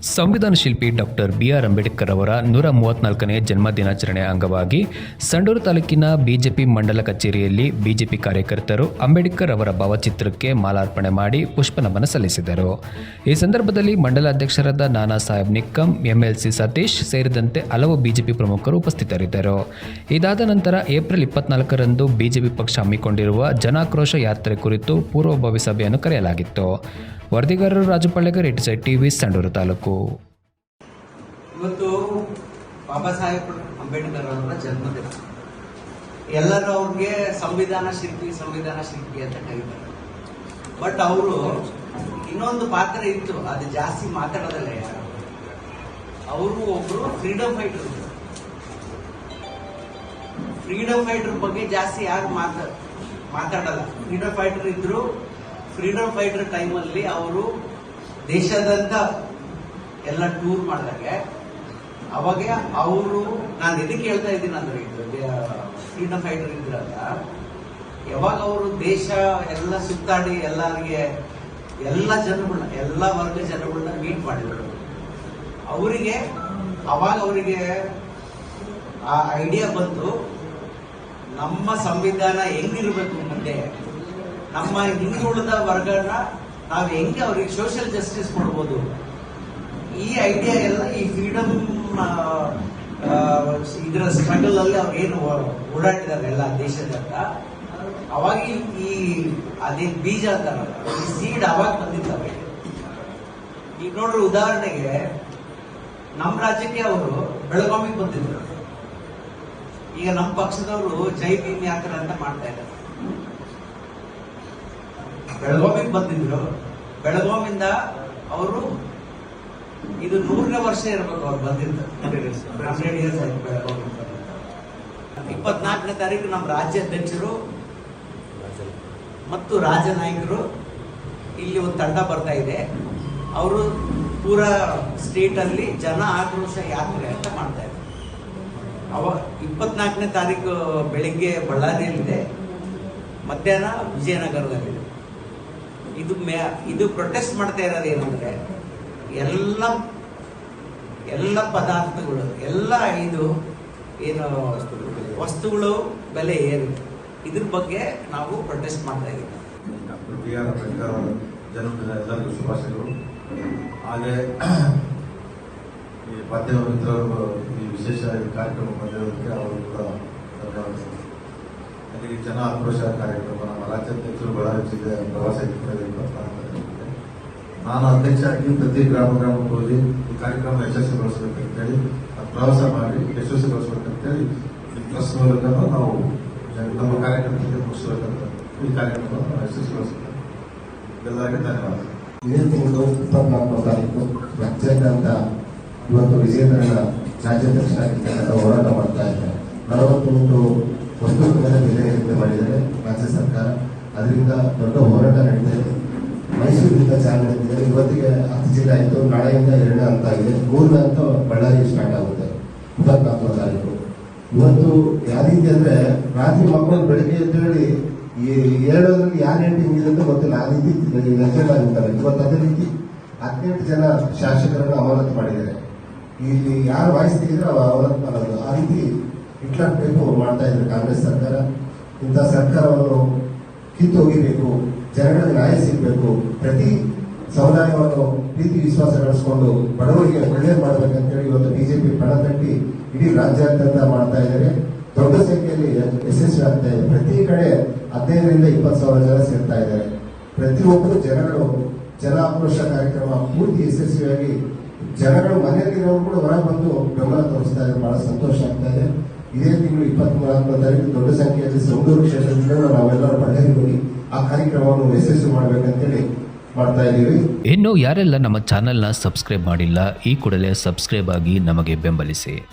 ಸಂವಿಧಾನ ಶಿಲ್ಪಿ doctor B R Ambedkar ಅವರ ನೂರ ಮೂವತ್ನಾಲ್ಕನೇ ಜನ್ಮ ದಿನಾಚರಣೆ ಅಂಗವಾಗಿ ಸಂಡೂರು ತಾಲೂಕಿನ ಬಿಜೆಪಿ ಮಂಡಲ ಕಚೇರಿಯಲ್ಲಿ ಬಿಜೆಪಿ ಕಾರ್ಯಕರ್ತರು ಅಂಬೇಡ್ಕರ್ ಅವರ ಭಾವಚಿತ್ರಕ್ಕೆ ಮಾಲಾರ್ಪಣೆ ಮಾಡಿ ಪುಷ್ಪನಮನ ಸಲ್ಲಿಸಿದರು. ಈ ಸಂದರ್ಭದಲ್ಲಿ ಮಂಡಲ ಅಧ್ಯಕ್ಷರಾದ ನಾನಾ ಸಾಹೇಬ್ ನಿಕ್ಕಂ, ಎಂಎಲ್ಸಿ ಸತೀಶ್ ಸೇರಿದಂತೆ ಹಲವು ಬಿಜೆಪಿ ಪ್ರಮುಖರು ಉಪಸ್ಥಿತರಿದ್ದರು. ಇದಾದ ನಂತರ ಏಪ್ರಿಲ್ ಇಪ್ಪತ್ನಾಲ್ಕರಂದು ಬಿಜೆಪಿ ಪಕ್ಷ ಹಮ್ಮಿಕೊಂಡಿರುವ ಜನಾಕ್ರೋಶ ಯಾತ್ರೆ ಕುರಿತು ಪೂರ್ವಭಾವಿ ಸಭೆಯನ್ನು ಕರೆಯಲಾಗಿತ್ತು. ವರದಿಗಾರರು Raju at side TV Sandur taluk. ಇವತ್ತು ಬಾಬಾ ಸಾಹೇಬ್ ಅಂಬೇಡ್ಕರ್ ಅವರ ಜನ್ಮದಿನ. ಎಲ್ಲರೂ ಅವ್ರಿಗೆ ಸಂವಿಧಾನ ಶಿಲ್ಪಿ ಸಂವಿಧಾನ ಶಿಲ್ಪಿ ಅಂತ ಕರೀತಾರೆ. ಬಟ್ ಅವರು ಇನ್ನೊಂದು ಪಾತ್ರ ಇತ್ತು, ಅದು ಜಾಸ್ತಿ ಮಾತಾಡೋದಲ್ಲ ಯಾರು. ಅವರು ಒಬ್ರು ಫ್ರೀಡಮ್ ಫೈಟರ್ ಫ್ರೀಡಮ್ ಫೈಟರ್ ಬಗ್ಗೆ ಜಾಸ್ತಿ ಯಾರು ಮಾತಾ, ಮಾತಾಡಲ್ಲ. ಫ್ರೀಡಮ್ ಫೈಟರ್ ಇದ್ರು ಫ್ರೀಡಮ್ ಫೈಟರ್ ಟೈಮಲ್ಲಿ ಅವರು ದೇಶದಂತ ಎಲ್ಲ ಟೂರ್ ಮಾಡಿದಾಗ. ಅವಾಗ ಅವರು, ನಾನು ಎದಕ್ಕೆ ಹೇಳ್ತಾ ಇದ್ದೀನಿ ಅಂದ್ರೆ ಫ್ರೀಡಮ್ ಫೈಟರ್ ಇದ್ರಲ್ಲ, ಯಾವಾಗ ಅವರು ದೇಶ ಎಲ್ಲ ಸುತ್ತಾಡಿ ಎಲ್ಲರಿಗೆ, ಎಲ್ಲ ಜನಗಳನ್ನ ಎಲ್ಲ ವರ್ಗ ಜನಗಳನ್ನ ಮೀಟ್ ಮಾಡಿದ್ರು. ಅವರಿಗೆ, ಅವಾಗ ಅವರಿಗೆ ಆ ಐಡಿಯಾ ಬಂತು, ನಮ್ಮ ಸಂವಿಧಾನ ಹೆಂಗಿರ್ಬೇಕು ಮುಂದೆ? ನಮ್ಮ ಹಿಂದುಳಿದ ವರ್ಗನ ನಾವು ಹೆಂಗೆ ಅವ್ರಿಗೆ ಸೋಷಿಯಲ್ ಜಸ್ಟಿಸ್ ಕೊಡ್ಬೋದು? ಈ ಐಡಿಯಾ ಎಲ್ಲ, ಈ ಫ್ರೀಡಮ್ ಇದರ ಸ್ಟ್ರಗಲ್ ಅಲ್ಲಿ ಅವ್ರು ಏನು ಓಡಾಡಿದ್ದಾರೆ ಎಲ್ಲ ದೇಶದಂತ ಅವಾಗ ಈ- ಅದೇ ಬೀಜ ಅಂತಾರಲ್ಲ, ಈ ಸೀಡ್ ಅವಾಗ ಬಂದಿದ್ದಾವೆ. ಈಗ ನೋಡ್ರಿ ಉದಾಹರಣೆಗೆ, ನಮ್ಮ ರಾಜ್ಯಕ್ಕೆ ಅವರು ಬೆಳಗಾವಿಗೆ ಬಂದಿದ್ರು. ಈಗ ನಮ್ಮ ಪಕ್ಷದವರು ಜೈ ಭೀಮ್ ಯಾತ್ರೆ ಅಂತ ಮಾಡ್ತಾ ಇದ್ದಾರೆ. ಬೆಳಗಾವಿಗೆ ಬಂದಿದ್ರು. ಬೆಳಗಾವಿಂದ ಅವರು ಇದು ನೂರನೇ ವರ್ಷ ಇರಬೇಕು ಅವ್ರು ಬಂದಿದ್ದು. ಇಪ್ಪತ್ನಾಲ್ಕನೇ ತಾರೀಕು ನಮ್ಮ ರಾಜ್ಯಾಧ್ಯಕ್ಷರು ಮತ್ತು ರಾಜನಾಯಕರು ಇಲ್ಲಿ ಒಂದು ತಂಡ ಬರ್ತಾ ಇದೆ. ಅವರು ಪೂರ ಸ್ಟೇಟ್ ಅಲ್ಲಿ ಜನ ಆಕ್ರೋಶ ಯಾತ್ರೆ ಅಂತ ಮಾಡ್ತಾ ಇದ್ದಾರೆ. ಅವ ಇಪ್ಪತ್ನಾಲ್ಕನೇ ತಾರೀಕು ಬೆಳಿಗ್ಗೆ ಬಳ್ಳಾರಿಯಲ್ಲಿದೆ. ಮಧ್ಯಾಹ್ನ ವಿಜಯನಗರದಲ್ಲಿದೆ. ಇದು ಮ್ಯಾ, ಇದು ಪ್ರೊಟೆಸ್ಟ್ ಮಾಡ್ತಾ ಇರೋದು ಏನಂದ್ರೆ ಎಲ್ಲ ಎಲ್ಲ ಪದಾರ್ಥಗಳು, ಎಲ್ಲ ಇದು ಏನು ವಸ್ತುಗಳು ಬೆಲೆ ಏನು ಇದ್ರ ಬಗ್ಗೆ ನಾವು ಪ್ರೊಟೆಸ್ಟ್ ಮಾಡ್ತಾ ಇದ್ದೀವಿ. ಬಿ ಆರ್ ಅಂಬೇಡ್ಕರ್ ಶುಭಾಶಯಗಳು. ಹಾಗೆ, ಈ ಮಾಧ್ಯಮ ಮಿತ್ರರು ಈ ವಿಶೇಷ ಕಾರ್ಯಕ್ರಮ ಬಂದಿರೋದಕ್ಕೆ ಅವರು ಕೂಡ ಈ ಜನ ಆಕ್ರೋಶ ಕಾರ್ಯಕ್ರಮ ನಮ್ಮ ರಾಜ್ಯಾಧ್ಯಕ್ಷರು ಬಳ್ಳಾರಿ ಜಿಲ್ಲೆ ಪ್ರವಾಸ ನಾನು ಅಧ್ಯಕ್ಷ ಆಗಿ ಪ್ರತಿ ಗ್ರಾಮ ಗ್ರಾಮಕ್ಕೆ ಹೋಗಿ ಈ ಕಾರ್ಯಕ್ರಮ ಯಶಸ್ವಿಗೊಳಿಸಬೇಕಂತೇಳಿ ಅದು ಪ್ರವಾಸ ಮಾಡಿ ಯಶಸ್ವಿಗೊಳಿಸಬೇಕಂತೇಳಿ ಈ ಟ್ರಸ್ಟ್ ಮೂಲಕ ನಾವು ನಮ್ಮ ಕಾರ್ಯಕ್ರಮಕ್ಕೆ ಮುಗಿಸಬೇಕಂತ ಈ ಕಾರ್ಯಕ್ರಮವನ್ನು ಯಶಸ್ವಿಗೊಳಿಸಬೇಕು. ಎಲ್ಲರಿಗೂ ಧನ್ಯವಾದ. ಇದೇ ತಿಂಗಳು ಇಪ್ಪತ್ನಾಲ್ಕು ತಾರೀಕು ರಾಜ್ಯಾದ್ಯಂತ ಇವತ್ತು ವಿಜೇಂದ್ರನ ರಾಜ್ಯಾಧ್ಯಕ್ಷರಾಗಿರ್ತಕ್ಕಂಥ ಹೋರಾಟ ಮಾಡ್ತಾ ಇದ್ದಾರೆ. ನಲವತ್ತೆಂಟು ಮೇಲೆ ಬೆಲೆ ಏರಿಕೆ ಮಾಡಿದರೆ ರಾಜ್ಯ ಸರ್ಕಾರ. ಅದರಿಂದ ದೊಡ್ಡ ಹೋರಾಟ ನಡೆದಿದೆ. ಮೈಸೂರಿನಿಂದ ಚಾಲನೆ ಇದೆ ಇವತ್ತಿಗೆ ಹತ್ತು ಜಿಲ್ಲೆ ಆಯಿತು. ನಾಳೆಯಿಂದ ಎರಡನೇ ಹಂತ ಆಗಿದೆ. ಮೂರನೇ ಹಂತ ಬಳ್ಳಾರಿ ಸ್ಟಾರ್ಟ್ ಆಗುತ್ತೆ. ಇಪ್ಪತ್ನಾಲ್ಕನೇ ತಾರೀಕು. ಇವತ್ತು ಯಾವ ರೀತಿ ಅಂದ್ರೆ ರಾತ್ರಿ ಮಕ್ಕಳು ಬೆಳಿಗ್ಗೆ ಅಂತ ಈ ಹೇಳೋದ್ರಲ್ಲಿ ಯಾರು ಹಿಂಗಿದೆ ಅಂತ ಗೊತ್ತಿಲ್ಲ. ಆ ರೀತಿ ಆಗಿರ್ತಾರೆ ಇವತ್ತು ಅದೇ ರೀತಿ ಹದಿನೆಂಟು ಜನ ಶಾಸಕರನ್ನು ಅಮಾನತು ಮಾಡಿದ್ದಾರೆ. ಇಲ್ಲಿ ಯಾರು ವಾಯ್ಸ್ ತೆಗೆದ್ರೆ ಅಮಾನತು ಮಾಡೋದು ಆ ರೀತಿ ಇಟ್ಲಾಕ್ಬೇಕು ಮಾಡ್ತಾ ಇದ್ರು. ಕಾಂಗ್ರೆಸ್ ಸರ್ಕಾರ, ಇಂಥ ಸರ್ಕಾರವನ್ನು ಕಿತ್ತು ಜನಗಳ ನ್ಯಾಯ ಸಿಗಬೇಕು, ಪ್ರತಿ ಸಮುದಾಯವನ್ನು ಪ್ರೀತಿ ವಿಶ್ವಾಸ ಗಳಿಸ್ಕೊಂಡು ಬಡವರಿಗೆ ಒಳ್ಳೇದು ಮಾಡ್ಬೇಕಂತೇಳಿ ಇವತ್ತು ಬಿಜೆಪಿ ಪಣ ತಟ್ಟಿ ಇಡೀ ರಾಜ್ಯಾದ್ಯಂತ ಮಾಡ್ತಾ ಇದ್ದಾರೆ. ದೊಡ್ಡ ಸಂಖ್ಯೆಯಲ್ಲಿ ಯಶಸ್ವಿ ಆಗ್ತಾ ಇದೆ. ಪ್ರತಿ ಕಡೆ ಹದಿನೈದರಿಂದ ಇಪ್ಪತ್ತು ಸಾವಿರ ಜನ ಸೇರ್ತಾ ಇದ್ದಾರೆ. ಪ್ರತಿಯೊಬ್ಬರು ಜನಗಳು ಜನ ಆಕ್ರೋಶ ಕಾರ್ಯಕ್ರಮ ಪೂರ್ತಿ ಯಶಸ್ವಿಯಾಗಿ ಜನಗಳು ಮನೆಯಲ್ಲಿರೋರು ಕೂಡ ಹೊರಗೆ ಬಂದು ಬೆಂಬಲ ತೋರಿಸ್ತಾ ಇದ್ದಾರೆ. ಬಹಳ ಸಂತೋಷ ಆಗ್ತಾ ಇದೆ. ಇದೇ ತಿಂಗಳು ಇಪ್ಪತ್ಮೂರನೇ ತಾರೀಕು ದೊಡ್ಡ ಸಂಖ್ಯೆಯಲ್ಲಿ ಸಂಡೂರು ಕ್ಷೇತ್ರದಿಂದ ನಾವೆಲ್ಲರೂ ಬಳ್ಳಾರಿ ಹೋಗಿ ಆ ಕಾರ್ಯಕ್ರಮವನ್ನು ಯಶಸ್ವಿ ಮಾಡಬೇಕಂತೇಳಿ ಮಾಡ್ತಾ ಇನ್ನು ಯಾರೆಲ್ಲ ನಮ್ಮ ಚಾನೆಲ್ನ ಸಬ್ಸ್ಕ್ರೈಬ್ ಮಾಡಿಲ್ಲ, ಈ ಕೂಡಲೇ ಸಬ್ಸ್ಕ್ರೈಬ್ ಆಗಿ ನಮಗೆ ಬೆಂಬಲಿಸಿ.